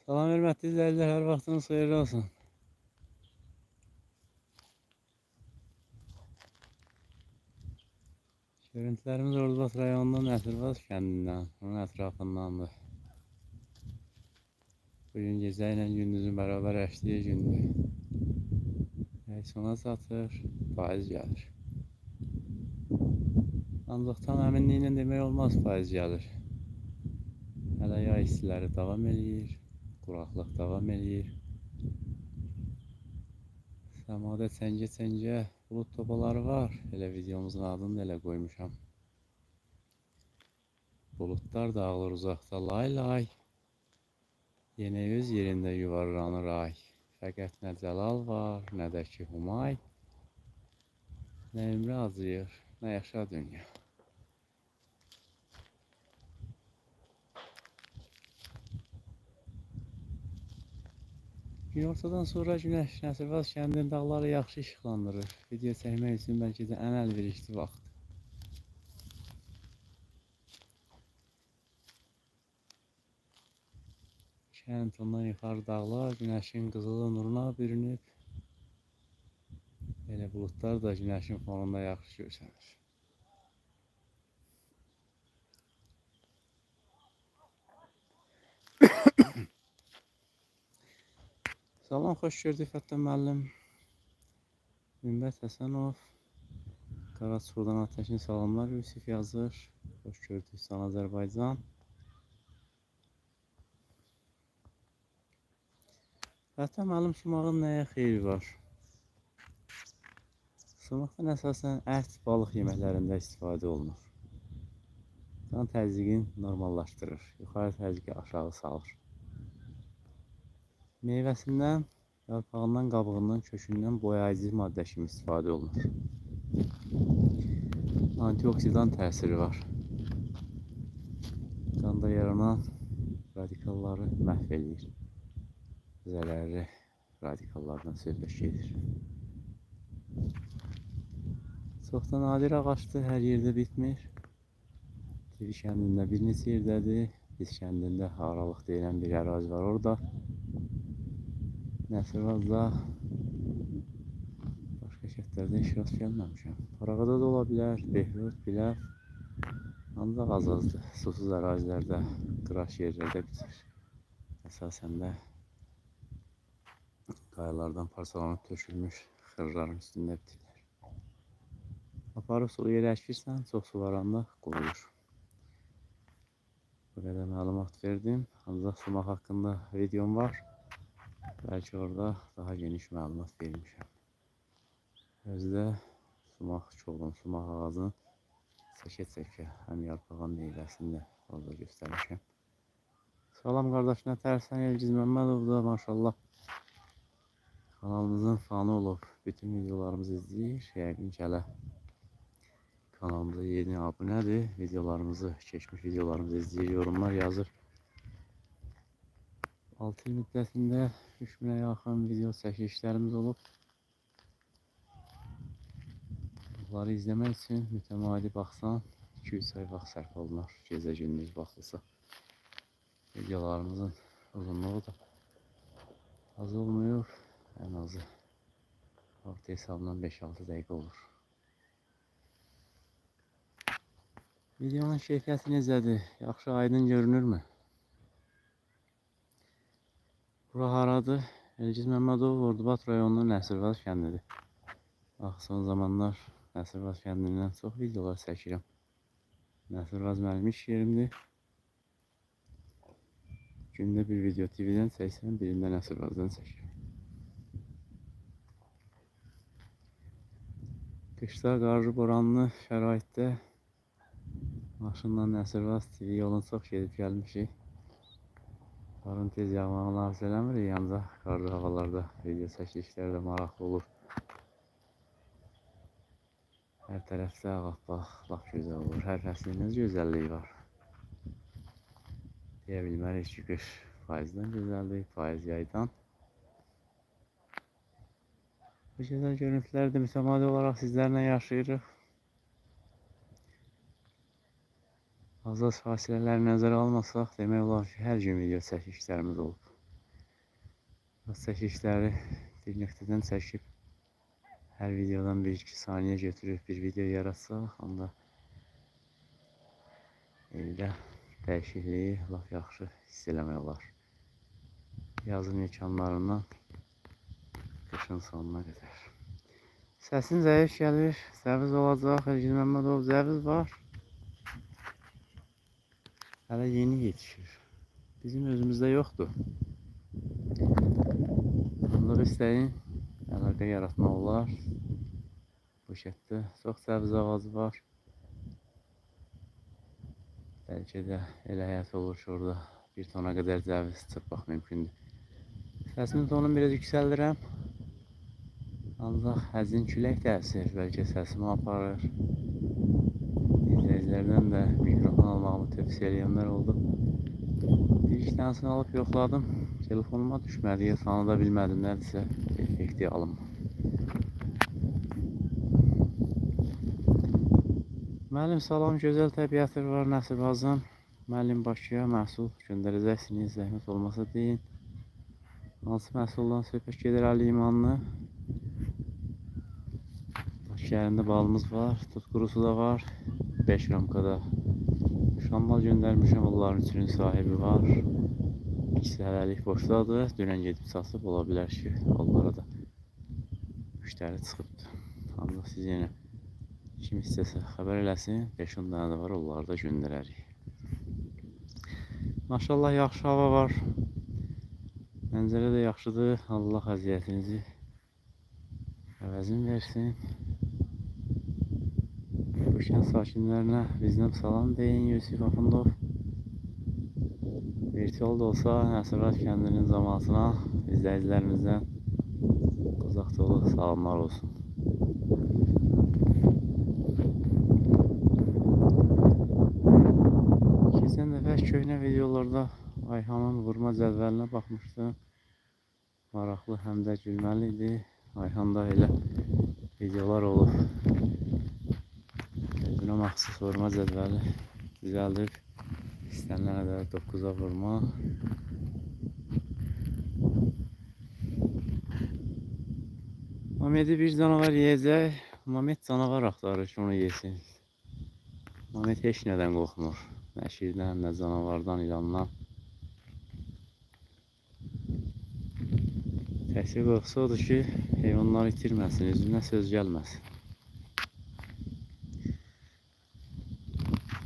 Salam hörmətli izləyicilər, hər vaxtınız xeyirli olsun. Görüntülərimiz Ordubad rayonunun Nəsirbaz kəndindən, onun ətrafındandır. Bugün gecə ilə gündüzün bərabər əşliyi gündür. Rəis ona satır, faiz gəlir. Ancaq tam əminliklə demək olmaz faiz gəlir. Hələ yay istiləri davam eləyir, quraqlıq davam eləyir. Səmada çəngə-çəngə bulut topaları var. Elə videomuzun adını da elə qoymuşam. Bulutlar dağılır uzaqda lay lay. Yenə öz yerində yuvarlanır ay. Fəqət nə Cəlal var, nə də ki Humay. Nə ömrü acıyır, nə yaşa dünya. Günortadan sonra günəş Nəsirbaz kəndinin dağları yaxşı işıqlandırır. Video çəkmək üçün bəlkə də ən əlverişli vaxt. Kənd ondan yuxarı dağlar günəşin qızılı nuruna bürünüb. Elə buludlar da günəşin fonunda yaxşı görsənir. Salam, xoş gördük Fətən müəllim. Ümmet Həsənov. Qaraçuxurdan Ateşin salamlar Yusif yazır. Xoş gördük San Azərbaycan. Fətən müəllim sumağın nəyə xeyri var? Sumaqdan əsasən ət, balıq yeməklərində istifadə olunur. Qan təzyiqini normallaşdırır. Yuxarı təzyiqi aşağı salır. Meyvəsindən, yarpağından, qabığından, kökündən boyayıcı maddə kimi istifadə olunur. Antioksidan təsiri var. Qanda yaranan radikalları məhv eləyir. Zərərli radikallardan söhbət gedir. Çox da nadir ağacdır, hər yerdə bitmir. Tivi kəndində bir neçə yerdədir. Biz kəndində aralıq deyilən bir ərazi var orada. Nəsirbazda başqa şəhərlərdə heç rast gəlməmişəm. Paraqada da ola bilər, Behrut, Biləv. Ancaq az-azdır. Susuz ərazilərdə, qıraş yerlərdə bitir. Əsasən də qayalardan parçalanıb tökülmüş xırların üstündə bitirlər. Aparıb sulu yerə əkirsən, çox su varanda quruyur. Bu qədər məlumat verdim. Ancaq sumaq haqqında videom var. Belki orada daha geniş məlumat vermişəm. Özdə sumaq çolun, sumaq ağacının çəkə-çəkə həm yarpağın meyvəsini orada göstərmişəm. Salam qardaşına tərsən Elgiz Məmmədov da maşallah kanalımızın fanı olub. Bütün videolarımızı izləyir. Yəqin ki kanalımıza yeni abunədir. Videolarımızı, keçmiş videolarımızı izləyir, yorumlar yazır. 6 il müddətində 3000'e yaxın video çəkilişlərimiz olub. Bunları izləmək üçün mütəmadi baxsan 200 ay vaxt sərf olunar. Gecə gündüz baxılsa. Videolarımızın uzunluğu da az olmuyor. En azı vakti hesabından 5-6 dəqiqə olur. Videonun keyfiyyəti necədir? Yaxşı aydın görünürmü? Bura haradır? Elgiz Məmmədov Ordubad rayonunun Nəsirbaz kəndidir. Bax, son zamanlar Nəsirbaz kəndindən çox videolar çəkirəm. Nəsirbaz mənim iş yerimdir. Gündə bir video TV-dən çəksəm, birində Nəsirbazdan çəkirəm. Qışda qarlı boranlı şəraitdə maşınla Nəsirbaz TV yolun çox gedib gəlmişik. Qarın tez yağmağını arzu eləmirik, ancaq qarlı havalarda video çəkilişləri də maraqlı olur. Hər tərəfdə ağappaq, lap gözəl olur. Hər fəslin öz gözəlliyi var. Deyə bilmərik ki, qış faizdən gözəldir, faiz yaydan. Bu gözəl görüntüləri də mütəmadi olaraq sizlərlə yaşayırıq. Az-az fasilələri nəzərə almasaq, demək olar ki, hər gün video çəkişlərimiz olub. Çəkişləri bir nöqtədən çəkib hər videodan 1-2 saniyə götürüb bir video yaratsaq, onda ildə dəyişikliyi lap yaxşı hiss eləmək olar. Yazın imkanlarından qışın sonuna qədər. Səsin zəif gəlir, zəviz olacaq, Elgin Məmmədov zəviz var. Hələ yeni yetişir. Bizim özümüzdə yoxdur. Fındıq istəyin, əlaqə yaratmaq olar. Şəkildə çox səviz ağacı var. Bəlkə də elə həyat olur ki, orada bir tona qədər cəviz çıxmaq mümkündür. Səsimin tonunu biraz yüksəldirəm. Ancaq həzin külək təsir, bəlkə səsimi aparır. İzləyicilərdən də tövsiyə edənlər oldu. Bir iki tanesini alıp yoxladım. Telefonuma düşmədi, ya tanıda bilmədim, nədirsə effekti alınmadı. Müəllim salam, gözəl təbiəti var Nəsibazın. Müəllim Bakıya məhsul göndərəcəksiniz, zəhmət olmasa deyin. Hansı məhsuldan söhbət gedir Ali İmanlı? Bakı yerində balımız var, tut qurusu da var. 5 ramkada şammal göndərmişəm, onların üçün sahibi var. İkisi hələlik boşdadır. Dünən gedib satıb ola bilər ki, onlara da müştəri çıxıbdır. Allah siz yenə kim istəsə xəbər eləsin. 5-10 dənə də var, onları da göndərərik. Maşallah yaxşı hava var. Mənzərə də yaxşıdır. Allah əziyyətinizi əvəzin versin. Bu kənd sakinlərinə bizdən salam deyin Yusif Afundov. Virtual da olsa Nəsirat kəndinin zamanısına izləyicilərimizdən uzaq dolu salamlar olsun. Keçən dəfə köhnə videolarda Ayhanın vurma cədvəlinə baxmışdım. Maraqlı həm də gülməli idi. Ayhanda elə videolar olub. Özünə məxsus vurma cədvəli düzəldib. İstənilən qədər 9-a vurma. Mamedi bir canavar yiyəcək. Mamed canavar axtarır ki, onu yesin. Mamed heç nədən qorxmur. Nə şirdən, nə canavardan, ilandan. Təkcə qorxusu odur ki, heyvanları itirməsin, üzünə söz gəlməsin.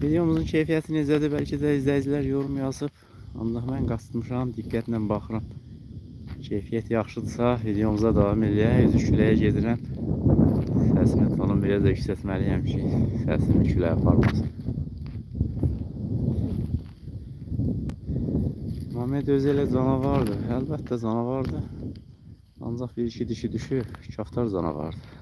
Videomuzun keyfiyyəti necədir? Bəlkə də izləyicilər yorum yazıb. Ancaq mən qasmışam, diqqətlə baxıram. Keyfiyyət yaxşıdırsa videomuza davam eləyək. Üzü küləyə gedirəm. Səsimi tonunu biraz da yüksəltməliyəm ki, səsimi küləyə aparmasın. Mehmet özü elə canavardır. Əlbəttə canavardır. Ancaq bir iki dişi düşüb, kaftar canavardır.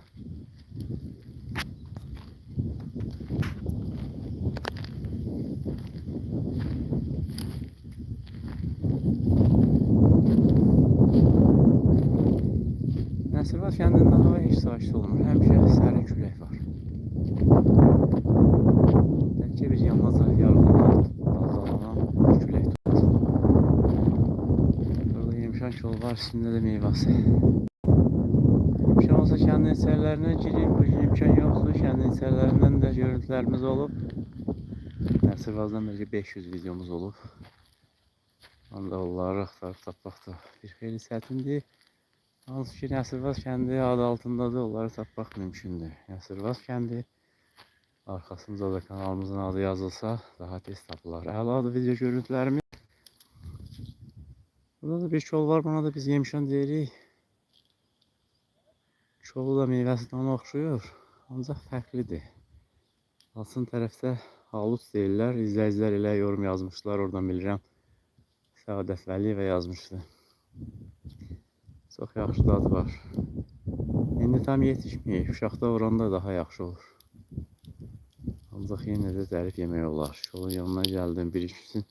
Nəsibat kəndində hava heç sakit olmur. Həmişə sərin külək var. Bəlkə bir yamaza yarğalan, dalgalanan külək tutur. Kol var, üstündə də meyvəsi. İmkan olsa kəndin içərilərinə girin, bu imkan yoxdur. Kəndin içərilərindən də görüntülərimiz olub. Nəsibazdan bəlkə 500 videomuz olub. Onda onları axtarıb tapmaq da bir xeyli çətindir. Hansı ki Nəsirbaz kəndi adı altındadır, onları tapmaq mümkündür. Nəsirbaz kəndi arxasında da kanalımızın adı yazılsa daha tez tapılar. Əladır video görüntülərimiz. Burada da bir kol var, buna da biz yemişan deyirik. Kolu da meyvəsi ona oxşuyur, ancaq fərqlidir. Alsın tərəfdə halus deyirlər, izləyicilər elə yorum yazmışlar, oradan bilirəm. Səadət Vəliyevə yazmışdı. Çox yaxşı dadı var. İndi tam yetişməyib. Uşaqda vuranda daha yaxşı olur. Ancaq yenə də dərib yemək olar. Şolun yanına gəldim. Bir ikisini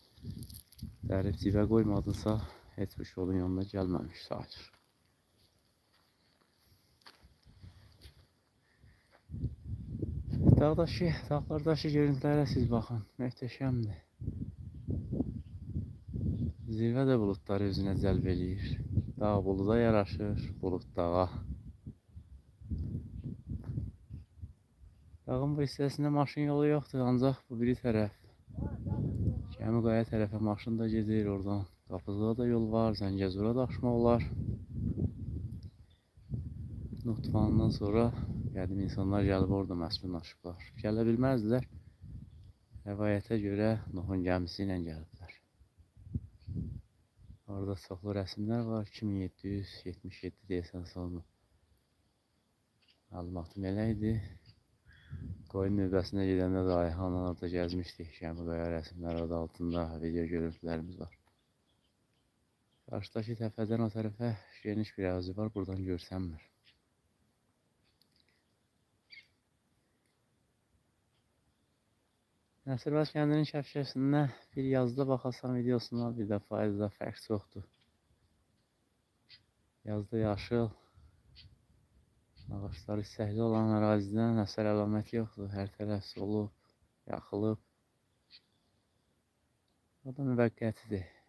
dərib cibə qoymadınsa, heç bir şolun yanına gəlməmiş sayılır. Dağdakı, dağlardakı görüntülərə siz baxın. Möhtəşəmdir. Zirvə də buludları özünə cəlb eləyir. Dağ buluda yaraşır, bulut dağa. Dağın bu hissəsində maşın yolu yoxdur, ancaq bu biri tərəf. Gəmiqaya tərəfə maşın da gedir oradan. Qapızlığa da yol var, Zəngəzura da aşmaq olar. Nuh tufanından sonra qədim insanlar gəlib orada məskunlaşıblar. Gələ bilməzdilər. Rəvayətə görə Nuhun gəmisi ilə gəliblər. Orada çoxlu rəsmlər var. 2777 deyəsən sonu. Məlumatım elə idi. Qoyun növbəsinə gedəndə də Ayhanla orada gəzmişdik. Gəmiqaya rəsmlər adı altında video görüntülərimiz var. Qarşıdakı təpədən o tərəfə geniş bir ərazi var. Buradan görsənmir. Nəsrbəz kəndinin şəfşəsində bir yazda baxasan videosuna bir də faizdə fərq çoxdur. Yazda yaşıl, ağaçları səhli olan ərazidən əsər əlaməti yoxdur. Hər tərəf solub, yaxılıb. O da müvəqqətidir.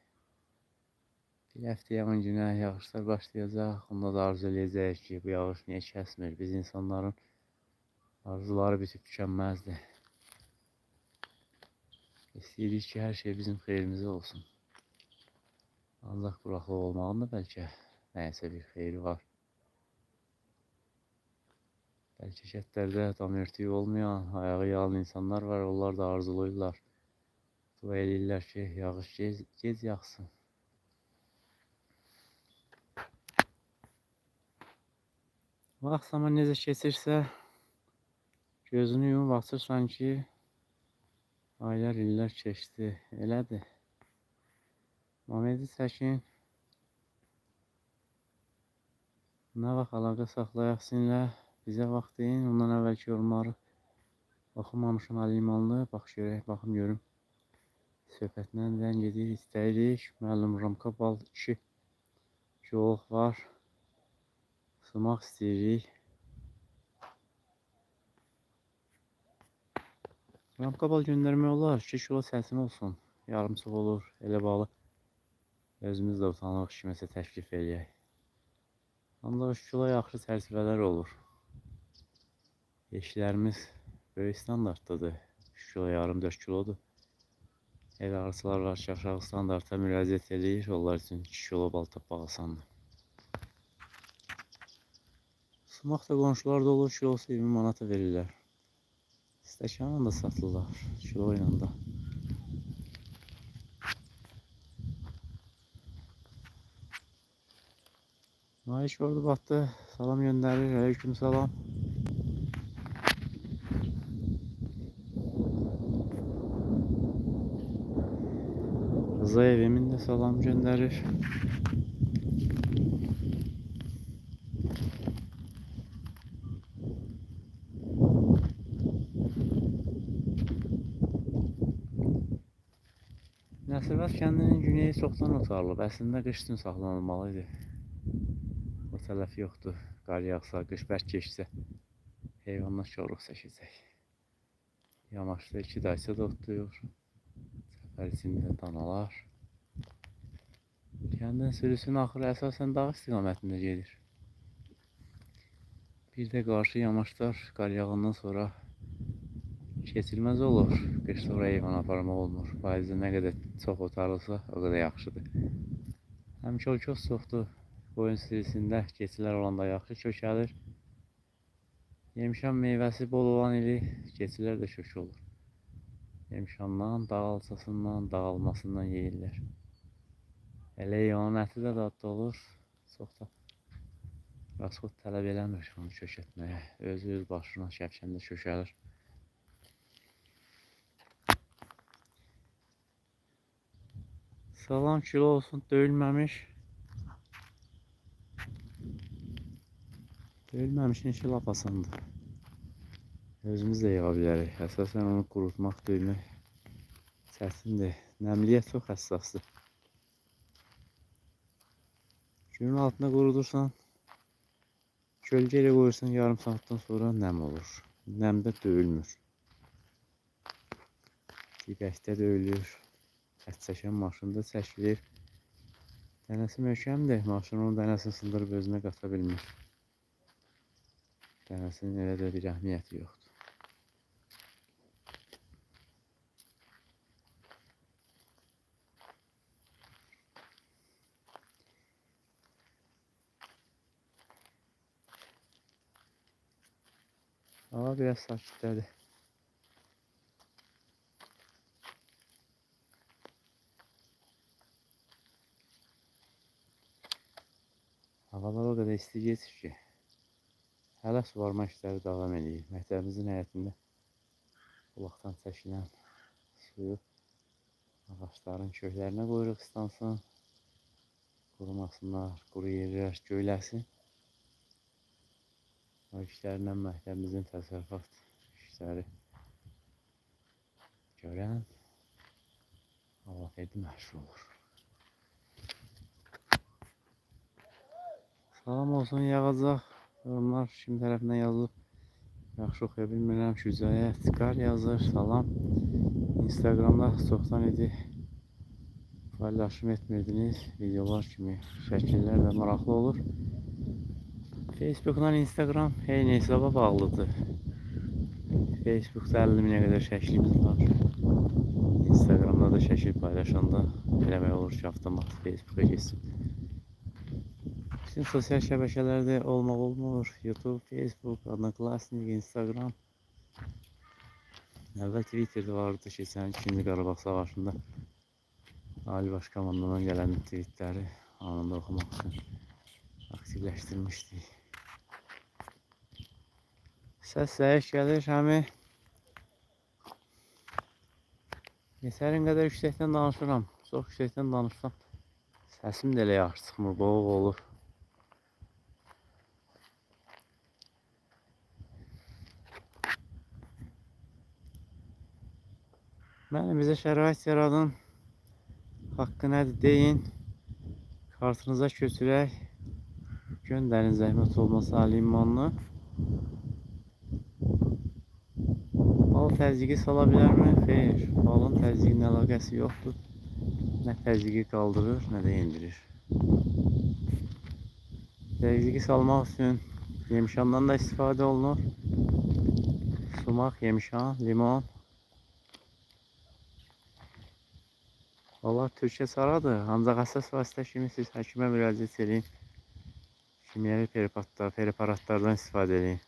Bir həftəyə 10 günə yağışlar başlayacaq. Onda da arzu eləyəcəyik ki, bu yağış niyə kəsmir? Biz insanların arzuları bitib tükənməzdir. İstəyirik ki, hər şey bizim xeyrimizə olsun. Ancaq quraqlıq olmağın da bəlkə nəyəsə bir xeyri var. Bəlkə kəndlərdə tam örtüyü olmayan, ayağı yalın insanlar var, onlar da arzulayırlar. Dua eləyirlər ki, yağış gec, gec yağsın. Vaxt zaman necə keçirsə, gözünü yumub açırsan ki, aylar, illər keçdi. Elədir. Mamedi çəkin. Nə vaxt əlaqə saxlayaq sizinlə, bizə vaxt deyin. Ondan əvvəlki yorumları oxumamışam Əli İmanlı. Bax görək, baxım görüm. Söhbətlə dən gedir, istəyirik. Müəllim Ramka bal 2 yoluq var. Sumaq istəyirik. Ramka bal göndərmək olar. 2 kilo səsin olsun. Yarımçıq olur, elə balı. Özümüz də utanırıq kiməsə təklif eləyək. Ancaq 3 kilo yaxşı çərçivələr olur. Eşlərimiz böyük standartdadır. 3 kilo yarım 4 kilodur. Ev arıçılar var ki, aşağı standarta müraciət edir. Onlar üçün 2 kilo bal tapmaq. Sumaq da qonşularda olur, kilosu 20 manata verirlər. Stəkanla da satırlar, kilo ilə də. Naik gördü battı. Salam gönderir. Aleyküm salam. Rıza evimin de salam gönderir. Nəsibət kəndinin güneyi çoxdan otarılıb. Əslində qış üçün saxlanılmalı idi. O tərəf yoxdur. Qar yağsa, qış bərk keçsə heyvanlar çoruq çəkəcək. Yamaçda iki dayça da otlayır. Səfər danalar. Kəndin sürüsünün axırı əsasən dağ istiqamətində gedir. Bir də qarşı yamaçlar qar yağandan sonra keçilməz olur. Qış sonra heyvan aparmaq olmur. Faizdə nə qədər çox otarılsa, o qədər yaxşıdır. Həm kölkos çoxdur. Qoyun sürüsündə keçilər olanda yaxşı kökəlir. Yemişan meyvəsi bol olan ili keçilər də kök olur. Yemişandan, dağ alçasından, dağılmasından yeyirlər. Elə heyvanın əti də dadlı olur. Çox da Rasxod tələb eləmir onu kökətməyə. Özü öz başına şəfşəndə kökəlir. Salam kilo olsun döyülməmiş. Döyülməmiş neçə lap asandır. Özümüz də yığa bilərik. Əsasən onu qurutmaq, döymək çətindir. Nəmliyə çox həssasdır. Günün altında qurudursan, gölgə ilə qoyursan yarım saatdan sonra nəm olur. Nəmdə döyülmür. Dibəkdə döyülür. Ət çəkən maşında çəkilir. Dənəsi möhkəmdir. Maşın onun dənəsini sındırıb özünə qata bilmir. Dənəsinin elə də bir əhəmiyyəti yoxdur. Hava biraz sakitlədi. Qədər isti keçir ki, hələ suvarma işləri davam edir. Məktəbimizin həyətində bulaqdan çəkilən suyu ağacların köklərinə qoyuruq islansın. Qurumasınlar, quru yerlər göyləsin. O işlərlə məktəbimizin təsərrüfat işləri görən Allah verdi məşğul olur. Salam olsun yağacaq. Yorumlar kim tərəfindən yazılıb. Yaxşı oxuya bilmirəm. Şüzayət Qar yazır. Salam. Instagramda çoxdan idi paylaşım etmirdiniz. Videolar kimi şəkillər də maraqlı olur. Facebookla Instagram eyni hesaba bağlıdır. Facebookda 50 minə qədər şəklimiz var. Instagramda da şəkil paylaşanda eləmək olur ki, avtomat Facebooka keçsin. Bütün sosyal şəbəkələrdə olmaq olmur. YouTube, Facebook, Odnoklassnik, Instagram. Əvvəl Twitterdə vardı keçən ikinci Qarabağ savaşında. Ali Baş Komandandan gələn tweetləri anında oxumaq üçün aktivləşdirmişdik. Səs zəif gəlir, həmi Yetərin qədər yüksəkdən danışıram. Çox yüksəkdən danışsam səsim də elə yaxşı çıxmır, boğuq olur. Mənim bizə şərait yaradın. Haqqı nədir deyin. Kartınıza köçürək. Göndərin zəhmət olmasa limanlı. Bal təzyiqi sala bilərmi? Xeyr. Balın təzyiqinin əlaqəsi yoxdur. Nə təzyiqi qaldırır, nə də endirir. Təzyiqi salmaq üçün yemişandan da istifadə olunur. Sumaq, yemişan, limon. Onlar Türkiyə saradır. Ancaq əsas vasitə kimi siz həkimə müraciət edin. Kimyəvi preparatlar, preparatlardan istifadə edin.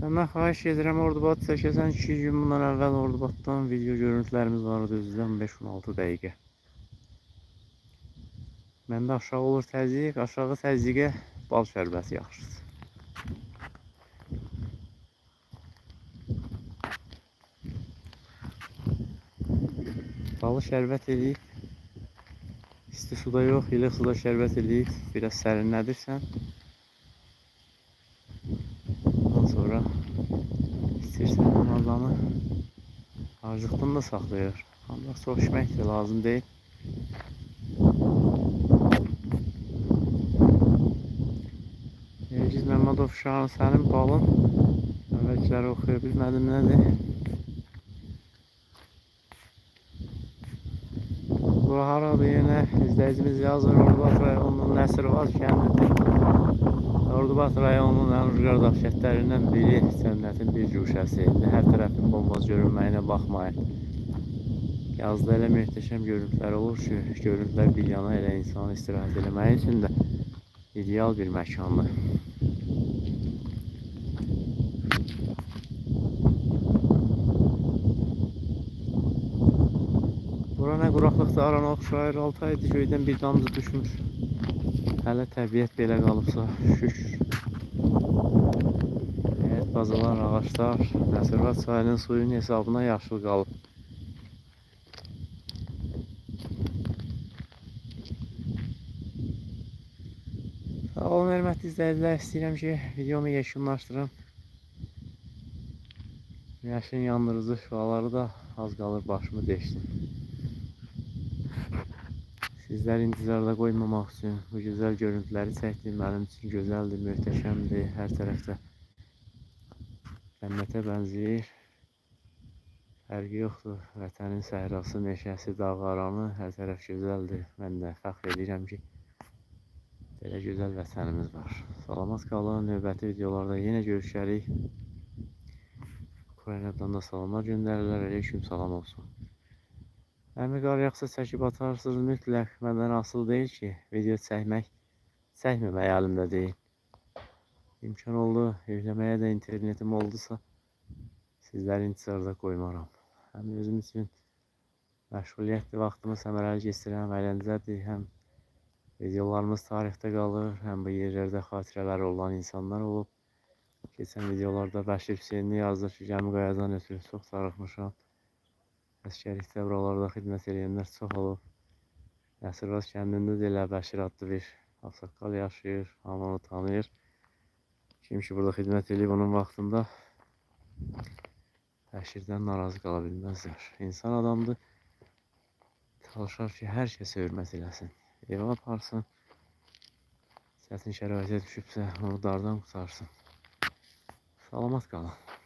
Səndən xahiş edirəm Ordubad çəkəsən 2 gün bundan əvvəl Ordubaddan video görüntülərimiz vardı özüdən 5-16 dəqiqə. Məndə aşağı olur təzyiq, aşağı təzyiqə bal şərbəti yaxşıdır. Balı şərbət edib, isti suda yox, ilıq suda şərbət edib, biraz sərinlədirsən. Ondan sonra istəyirsən onlardanı acıqdan da saxlayır. Ancaq çox içmək də lazım deyil. Məmmədov Şahan sənin balın əvvəlkiləri oxuya bilmədim nədir? Bura haradır yenə izləyicimiz yazır Ordubad rayonunun Nəsirvaz kəndidir. Ordubad rayonunun ən ucqar dəhşətlərindən biri cənnətin bir. İndi hər tərəfin bomboz görünməyinə baxmayın. Yazda elə möhtəşəm görüntülər olur ki, görüntülər bir yana elə insanı istirahət eləmək üçün də ideal bir məkandır. Bura nə quraqlıqda arana oxşayır, 6 aydır göydən bir damcı düşmür. Hələ təbiət belə qalıbsa, şükür. Həyət bazalar, ağaçlar, Nəsirvat çayının suyun hesabına yaşıl qalıb. Sağ olun hörmətli izləyicilər, istəyirəm ki, videomu yekunlaşdırım. Yaşın yandırıcı şüaları da az qalır başımı deşsin. Sizləri intizarda qoymamaq üçün bu gözəl görüntüləri çəkdim. Mənim üçün gözəldir, möhtəşəmdir hər tərəfdə. Cənnətə bənzəyir. Fərqi yoxdur. Vətənin səhrası, meşəsi, dağ-qaranı hər tərəf gözəldir. Mən də fəxr edirəm ki, belə gözəl vətənimiz var. Salamat qalın. Növbəti videolarda yenə görüşərik. Ukraynadan da salamlar göndərirlər. Aleyküm salam olsun. Əmi qar yağsa çəkib atarsınız mütləq. Məndən asılı deyil ki, video çəkmək, çəkməmək əlimdə deyil. İmkan oldu, evləməyə də internetim oldusa, sizləri intizarda qoymaram. Həm özüm üçün məşğuliyyətli vaxtımı səmərəli keçirirəm, əyləncədir, həm videolarımız tarixdə qalır, həm bu yerlərdə xatirələri olan insanlar olub. Keçən videolarda Bəşir Hüseynli yazdı ki, gəmi qayadan ötürü çox darıxmışam. Əskərlikdə buralarda xidmət edənlər çox olub. Nəsirvaz kəndində də elə Bəşir adlı bir ağsaqqal yaşayır, hamı onu tanıyır. Kim ki burada xidmət edib onun vaxtında Bəşirdən narazı qala bilməzlər. İnsan adamdır. Çalışar ki, hər kəsə hörmət eləsin. Evə aparsın. Çətin şəraitə düşübsə, onu dardan qutarsın. Salamat qalın.